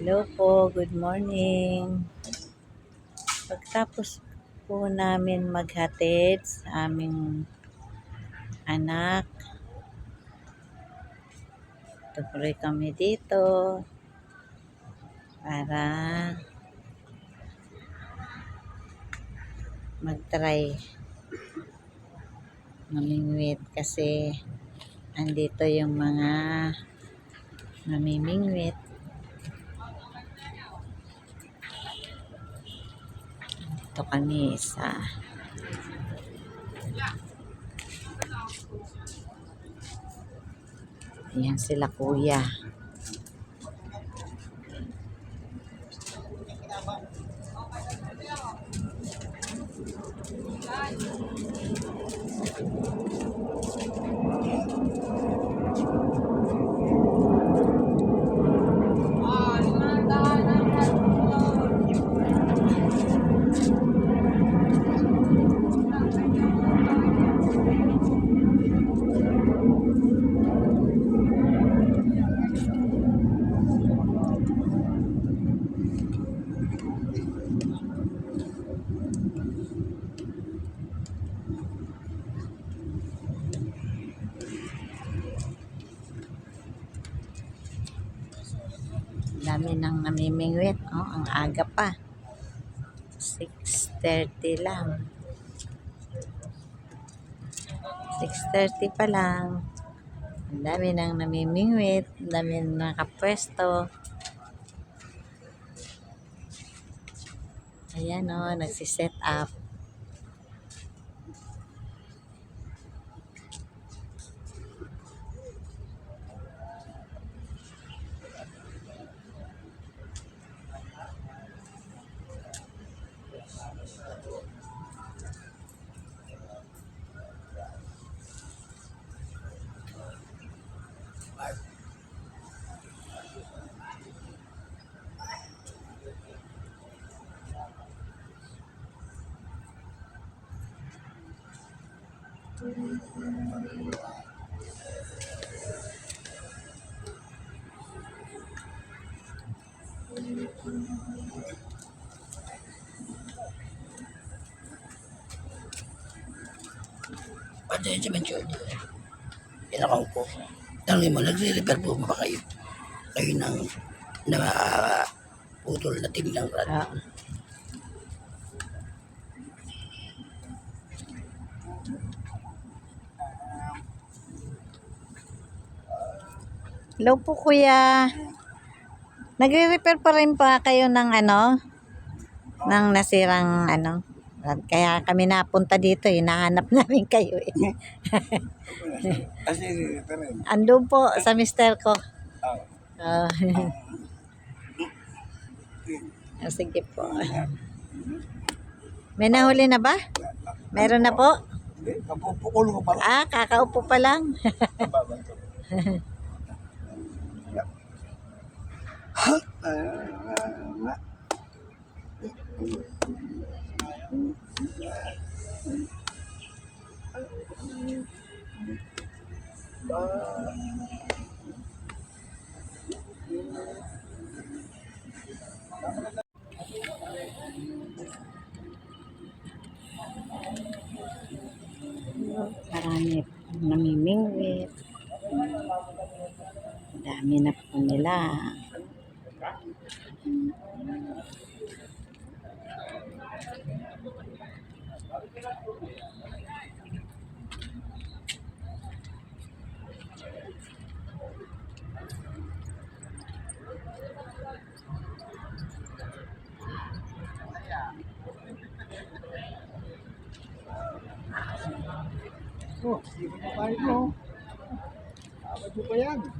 Hello po, good morning. Pagtapos po namin maghatid sa aming anak, tuloy kami dito para mag-try mamingwit kasi andito yung mga namimingwit. Kami sa Ayan sila kuya. Dami nang namimingwit. Oh, ang aga pa. 6.30 lang. 6.30 pa lang. Ang dami nang namimingwit. Ang dami nang nakapwesto. Ayan o, oh, nagsiset up. Pasensya man yun. Pinakaw po. Tanongin mo, nagre-repair po ba kayo? Kayo ng na putol na tinglang rad. Ah. Hello po kuya. Nagre-repair pa rin pa kayo ng ano? Ng nasirang ano? Kaya kami napunta dito, hinahanap namin kayo eh. Rin. Andun po sa mister ko. Ah. Ah, sige po. May nahuli na ba? Meron na po? Kapupukul ko pa. Ah, kakaupo pa lang. Marami namimingwit. Dami na po nila. Oh, sige pa tayo mo. Abad mo pa yan.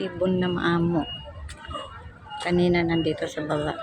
ibon na maamo. Kanina nandito sa baba.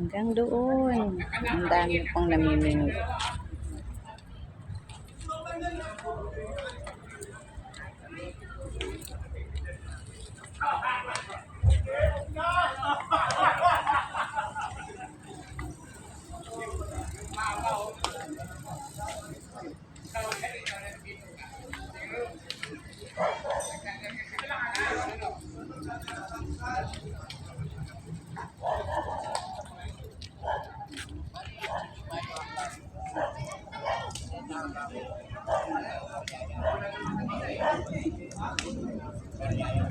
Hanggang doon. Ang dami pong namimingwit. Hindi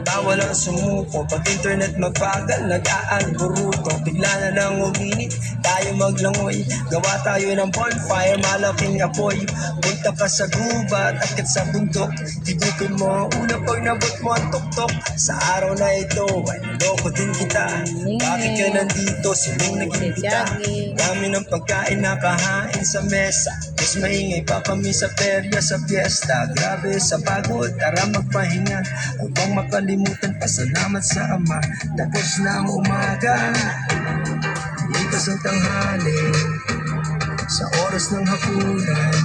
nag-aral, bawal ang sumuko Pag internet mabagal, nag-aalburuto Bigla na lang uminit, tayo maglangoy. Gawa tayo ng bonfire, malaking apoy. Punta ka sa gubat, akit sa bundok. Tibupin mo, una pag nabot mo ang tuktok. Sa araw na ito, ay naloko din kita. Bakit ka nandito, sinong nag-imbita Dami ng pagkain nakahain sa mesa Mas maingay pa kami sa perya sa fiesta Grabe sa pagod, tara magpahinga. Bang makalimutan, pasalamat sa Ama. Tapos na umaga Lipas ang tanghali Sa oras ng hapunan.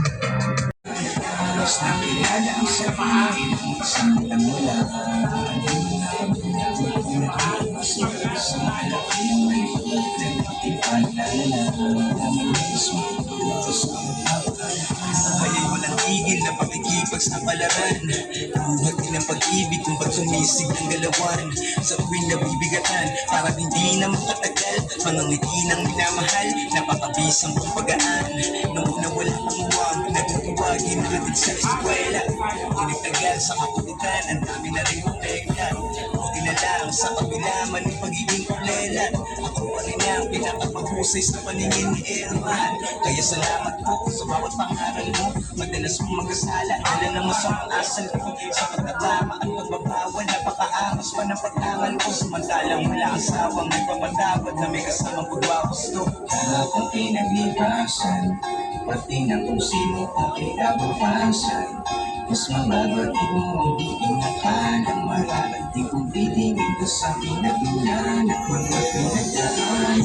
Mas nakilala ang sabihin Sa mula sa palaran Buhat din ang pag-ibig kung ba't sumisig ng galawan. Sa tuwing nabibigatan, parang hindi na makatagal Mga ngiti ng minamahal, napakabisang pagpagaan. Nung una wala kumuwang, natutuwagin ulit sa eskwela. Pinagtagal sa kapulitan, ang dami na rin Buti na lang sa kabila man yung pagiging kulelan Ako pa rin ang pinakapaghusay sa paningin ni Erman. Kaya salamat po sa bawat pangaral mo. Madalas mong magkasala, dala ng masamang asal ko. Sa pagkatama at pagbabawal Napakaangas pa ng pag-angal ko. Samantalang wala asawang nagpapatawad Na may kasamang pagwawasto Lahat ang pinaglipasan Pati na kung sino ang kinabukasan mas mababatid mo ang di inakalang Mararating kong titingin ko sa pinagmulan At mga pinagdaan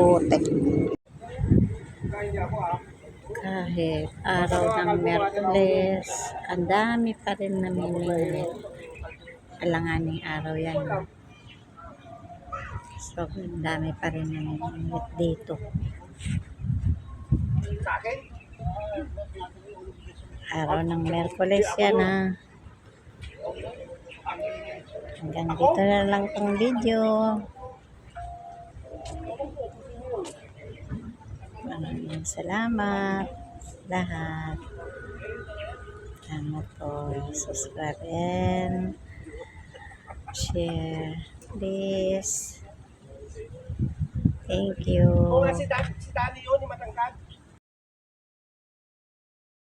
Putek. Kahit araw ng Merkules, ang dami pa rin namimingwit. Alanganing araw yan. no? So, ang dami pa rin namimingwit dito. Araw ng Merkules yan ha. Hanggang dito na lang tong video. Maraming salamat sa lahat. Salamat po. Subscribe and share. Please. Thank you. Nga si Dani, yun, matangkad.